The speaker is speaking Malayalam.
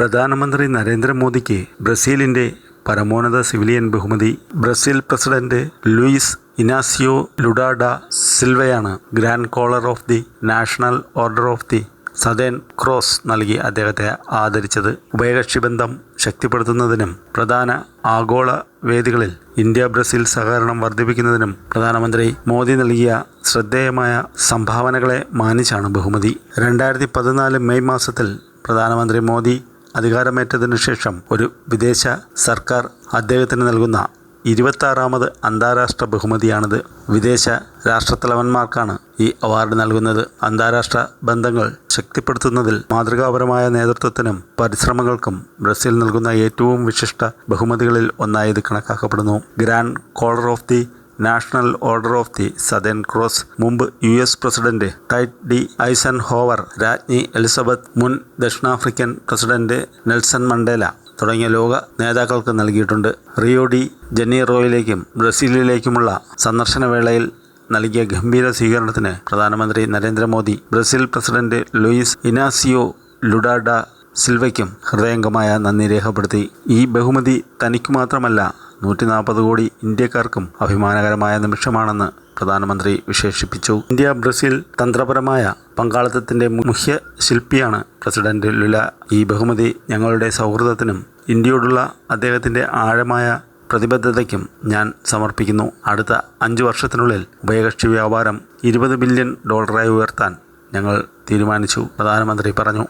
പ്രധാനമന്ത്രി നരേന്ദ്രമോദിക്ക് ബ്രസീലിന്റെ പരമോന്നത സിവിലിയൻ ബഹുമതി Brazil president Luiz Inacio Lula da സിൽവയാണ് grand collar of the national order of the southern cross നൽകി അദ്ദേഹത്തെ ആദരിച്ചത്. ഉഭയകക്ഷി ബന്ധം ശക്തിപ്പെടുത്തുന്നതിനും പ്രധാന ആഗോള വേദികളിൽ ഇന്ത്യ ബ്രസീൽ സഹകരണം വർദ്ധിപ്പിക്കുന്നതിനും പ്രധാനമന്ത്രി മോദി നൽകിയ ശ്രദ്ധേയമായ സംഭാവനകളെ മാനിച്ചാണ് ബഹുമതി. രണ്ടായിരത്തി പതിനാല് മെയ് മാസത്തിൽ പ്രധാനമന്ത്രി മോദി അധികാരമേറ്റതിനു ശേഷം ഒരു വിദേശ സർക്കാർ അദ്ദേഹത്തിന് നൽകുന്ന ഇരുപത്താറാമത് അന്താരാഷ്ട്ര ബഹുമതിയാണിത്. വിദേശ രാഷ്ട്രത്തലവന്മാർക്കാണ് ഈ അവാർഡ് നൽകുന്നത്. അന്താരാഷ്ട്ര ബന്ധങ്ങൾ ശക്തിപ്പെടുത്തുന്നതിൽ മാതൃകാപരമായ നേതൃത്വത്തിനും പരിശ്രമങ്ങൾക്കും ബ്രസീൽ നൽകുന്ന ഏറ്റവും വിശിഷ്ട ബഹുമതികളിൽ ഒന്നായി ഇത് കണക്കാക്കപ്പെടുന്നു. Grand collar of the national order of the southern cross മുമ്പ് U S president Dwight D Eisenhower രാജ്ഞി എലിസബത്ത് മുൻ ദക്ഷിണാഫ്രിക്കൻ പ്രസിഡന്റ് നെൽസൺ മണ്ടേല തുടങ്ങിയ ലോക നേതാക്കൾക്ക് നൽകിയിട്ടുണ്ട്. റിയോ ഡി ജനീറോയിലേക്കും ബ്രസീലിലേക്കുമുള്ള സന്ദർശന വേളയിൽ നൽകിയ ഗംഭീര സ്വീകരണത്തിന് പ്രധാനമന്ത്രി Narendra Modi Brazil president Luiz Inacio Lula da സിൽവയ്ക്കും ഹൃദയംഗമായ നന്ദി രേഖപ്പെടുത്തി. ഈ ബഹുമതി തനിക്കു മാത്രമല്ല നൂറ്റി നാൽപ്പത് കോടി ഇന്ത്യക്കാർക്കും അഭിമാനകരമായ നിമിഷമാണെന്ന് പ്രധാനമന്ത്രി വിശേഷിപ്പിച്ചു. ഇന്ത്യ ബ്രസീൽ തന്ത്രപരമായ പങ്കാളിത്തത്തിന്റെ മുഖ്യ ശില്പിയാണ് പ്രസിഡന്റ് ലുല. ഈ ബഹുമതി ഞങ്ങളുടെ സൗഹൃദത്തിനും ഇന്ത്യയോടുള്ള അദ്ദേഹത്തിന്റെ ആഴമായ പ്രതിബദ്ധതയ്ക്കും ഞാൻ സമർപ്പിക്കുന്നു. അടുത്ത അഞ്ച് വർഷത്തിനുള്ളിൽ ഉഭയകക്ഷി വ്യാപാരം ഇരുപത് ബില്യൺ ഡോളറായി ഉയർത്താൻ ഞങ്ങൾ തീരുമാനിച്ചു പ്രധാനമന്ത്രി പറഞ്ഞു.